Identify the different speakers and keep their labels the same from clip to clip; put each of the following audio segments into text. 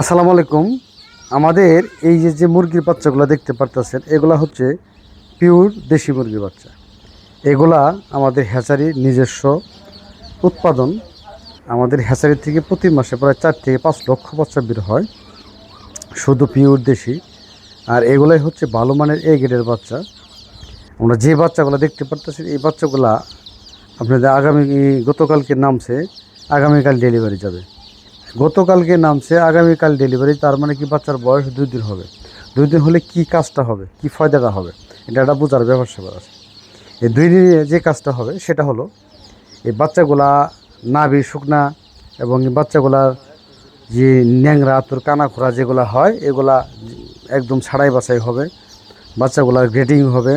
Speaker 1: আসসালামু আলাইকুম। আমাদের এই যে যে মুরগির বাচ্চাগুলো দেখতে পারতেছেন, এগুলা হচ্ছে পিওর দেশি মুরগির বাচ্চা। এগুলা আমাদের হ্যাচারির নিজস্ব উৎপাদন। আমাদের হ্যাচারি থেকে প্রতি মাসে প্রায় চার থেকে পাঁচ লক্ষ বাচ্চা বের হয়। শুধু পিওর দেশি। আর এগুলাই হচ্ছে ভালো মানের এ গ্রেডের বাচ্চা। আমরা যে বাচ্চাগুলো দেখতে পারতেছি, এই বাচ্চাগুলা আপনাদের আগামী গতকালকে নামছে, আগামীকাল ডেলিভারি যাবে। গতকালকে নামছে আগামীকাল ডেলিভারি, তার মানে কি বাচ্চার বয়স দুই দিন হবে। দুই দিন হলে কি কাজটা হবে? কি ফায়দাটা হবে? এটা একটা বোঝার ব্যাপার স্যাপার আছে। এই দুই দিনে যে কাজটা হবে, সেটা হলো এই বাচ্চাগুলা নাভি শুকনা এবং এই বাচ্চাগুলার যে ন্যাংরা তোর কানা খোরা যেগুলো হয়, এগুলা একদম ছাড়াই বাছাই হবে। বাচ্চাগুলার গ্রেডিং হবে।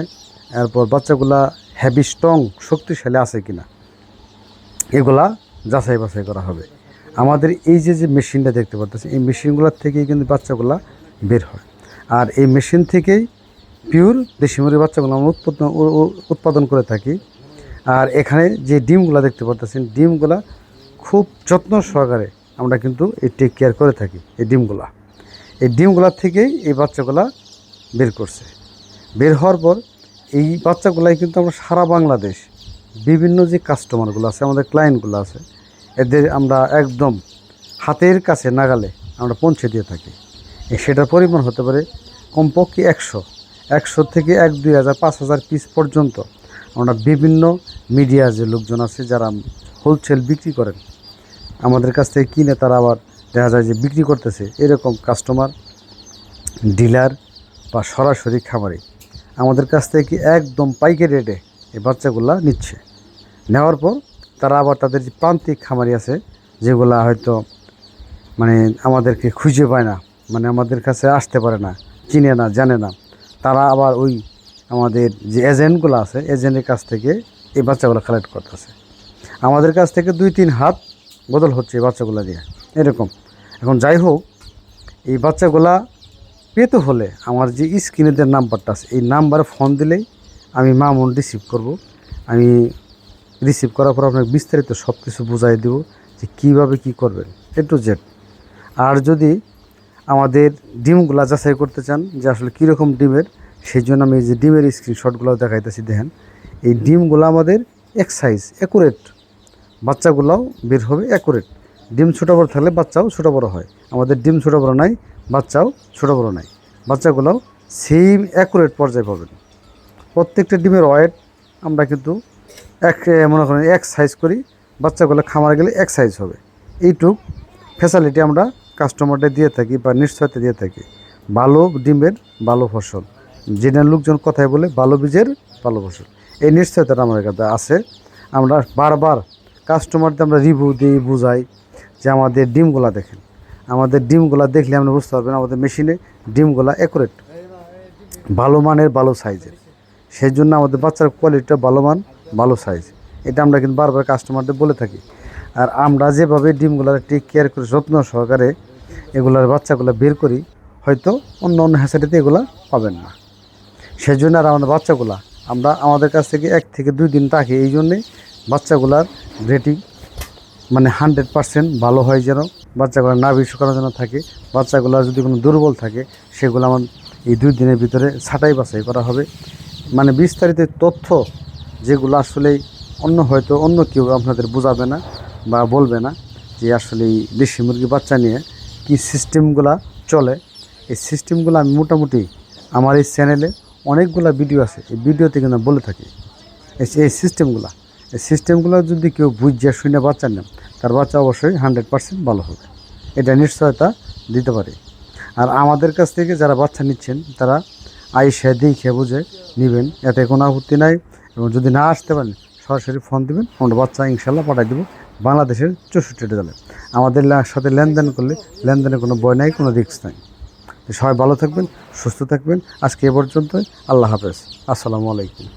Speaker 1: এরপর বাচ্চাগুলা হ্যাভি, স্ট্রং, শক্তিশালী আছে কিনা, এগুলা যাচাই বাছাই করা হবে। আমাদের এই যে যে মেশিনটা দেখতে পাচ্ছি এই মেশিনগুলোর থেকেই কিন্তু বাচ্চাগুলা বের হয়। আর এই মেশিন থেকেই পিওর দেশি মুরগির বাচ্চাগুলো আমরা উৎপাদন উৎপাদন করে থাকি। আর এখানে যে ডিমগুলো দেখতে পাচ্ছেন ডিমগুলা খুব যত্ন সহকারে আমরা কিন্তু এই টেক কেয়ার করে থাকি, এই ডিমগুলা। এই ডিমগুলার থেকেই এই বাচ্চাগুলা বের করছে। বের হওয়ার পর এই বাচ্চাগুলাই কিন্তু আমরা সারা বাংলাদেশ বিভিন্ন যে কাস্টমারগুলো আছে, আমাদের ক্লায়েন্টগুলো আছে এদের আমরা একদম হাতের কাছে নাগালে আমরা পৌঁছে দিয়ে থাকি। সেটার পরিমাণ হতে পারে কমপক্ষে একশো। একশো থেকে এক দুই হাজার পাঁচ হাজার পিস পর্যন্ত আমরা বিভিন্ন মিডিয়া যে লোকজন আছে যারা হোলসেল বিক্রি করেন, আমাদের কাছ থেকে কিনে তারা আবার দেখা যায় যে বিক্রি করতেছে এরকম কাস্টমার ডিলার বা সরাসরি খামারি। আমাদের কাছ থেকে একদম পাইকারি রেটে এই বাচ্চাগুলা নিচ্ছে। নেওয়ার পর তারা আবার তাদের যে প্রান্তিক খামারি আছে, যেগুলা হয়তো মানে আমাদেরকে খুঁজে পায় না মানে আমাদের কাছে আসতে পারে না, চিনে না, জানে না, তারা আবার ওই আমাদের যে এজেন্টগুলো আছে, এজেন্টের কাছ থেকে এই বাচ্চাগুলো কালেক্ট করতেছে। আমাদের কাছ থেকে দুই তিন হাত বদল হচ্ছে এই বাচ্চাগুলো দিয়ে, এরকম। এখন যাই হোক, এই বাচ্চাগুলা পেতে হলে আমার যে স্ক্রিনে যে নাম্বারটা আছে, এই নাম্বারে ফোন দিলেই আমি মামুন রিসিভ করব। আমি রিসিভ করার পর আপনাকে বিস্তারিত সব কিছু বুঝাই দেব যে কীভাবে কি করবেন এ টু জেড আর যদি আমাদের ডিমগুলা যাচাই করতে চান যে আসলে কীরকম ডিমের, সেই জন্য আমি যে ডিমের স্ক্রিনশটগুলো দেখাইতেছি, দেখেন। এই ডিমগুলো আমাদের এক সাইজ অ্যাকুরেট বাচ্চাগুলাও বের হবে অ্যাকুরেট ডিম ছোটো বড় থাকলে বাচ্চাও ছোটো বড় হয়। আমাদের ডিম ছোটো বড় নাই, বাচ্চাও ছোটো বড় নাই। বাচ্চাগুলোও সেম অ্যাকুরেট পর্যায়ে পাবেন। প্রত্যেকটা ডিমের ওয়েট আমরা কিন্তু এক মনে করেন এক সাইজ করি, বাচ্চাগুলো খামার গেলে এক সাইজ হবে। এইটুক ফ্যাসিলিটি আমরা কাস্টমারদের দিয়ে থাকি বা নিশ্চয়তা দিয়ে থাকি। ভালো ডিমের ভালো ফসল। যেটা লোকজন কথায় বলে ভালো বীজের ভালো ফসল। এই নিশ্চয়তাটা আমাদের কাছে আছে। আমরা বারবার কাস্টমারদের আমরা রিভিউ দিই, বুঝাই যে আমাদের ডিমগুলা দেখেন। আমাদের ডিমগুলা দেখলে আপনি বুঝতে পারবেন আমাদের মেশিনে ডিমগুলা অ্যাকুরেট ভালো মানের, ভালো সাইজের সেই জন্য আমাদের বাচ্চার কোয়ালিটিটা ভালো মান ভালো সাইজ এটা আমরা কিন্তু বারবার কাস্টমারদের বলে থাকি। আর আমরা যেভাবে ডিমগুলার টেক কেয়ার করে যত্ন সহকারে এগুলার বাচ্চাগুলো বের করি, হয়তো অন্য অন্য হ্যাসারিতে এগুলা পাবেন না। সেই জন্য আর আমাদের বাচ্চাগুলা, আমরা আমাদের কাছ থেকে এক থেকে দুই দিন রাখি এই জন্যে বাচ্চাগুলার রেটিং মানে হান্ড্রেড পার্সেন্ট ভালো হয় যেন বাচ্চাগুলো নাভি শুকানোর জন্য থাকে। বাচ্চাগুলো যদি কোনো দুর্বল থাকে, সেগুলো আমার এই দুই দিনের ভিতরে ছাটাই বাছাই করা হবে। মানে বিস্তারিত তথ্য যেগুলো আসলে অন্য হয়তো অন্য কেউ আপনাদের বোঝাবে না বা বলবে না যে আসলে এই দেশি মুরগি বাচ্চা নিয়ে কি সিস্টেমগুলা চলে। এই সিস্টেমগুলো আমি মোটামুটি আমার এই চ্যানেলে অনেকগুলা ভিডিও আছে, এই ভিডিওতে কিন্তু বলে থাকি। এই সিস্টেমগুলা, এই সিস্টেমগুলো যদি কেউ বুঝিয়ে শুনে বাচ্চা নেন, তার বাচ্চা অবশ্যই হান্ড্রেড পার্সেন্ট ভালো হবে। এটা নিশ্চয়তা দিতে পারে। আর আমাদের কাছ থেকে যারা বাচ্চা নিচ্ছেন, তারা আইসা দেখে বুঝে নেবেন, এতে কোনো আপত্তি নাই। এবং যদি না আসতে পারেন, সরাসরি ফোন দেবেন, আমরা বাচ্চা ইনশাল্লাহ পাঠাই দেবো বাংলাদেশের চৌষট্টি জেলায়। আমাদের সাথে লেনদেন করলে লেনদেনে কোনো বই নাই, কোনো রিক্স নাই। সবাই ভালো থাকবেন, সুস্থ থাকবেন। আজকে এ পর্যন্তই। আল্লাহ হাফেজ। আসসালামু আলাইকুম।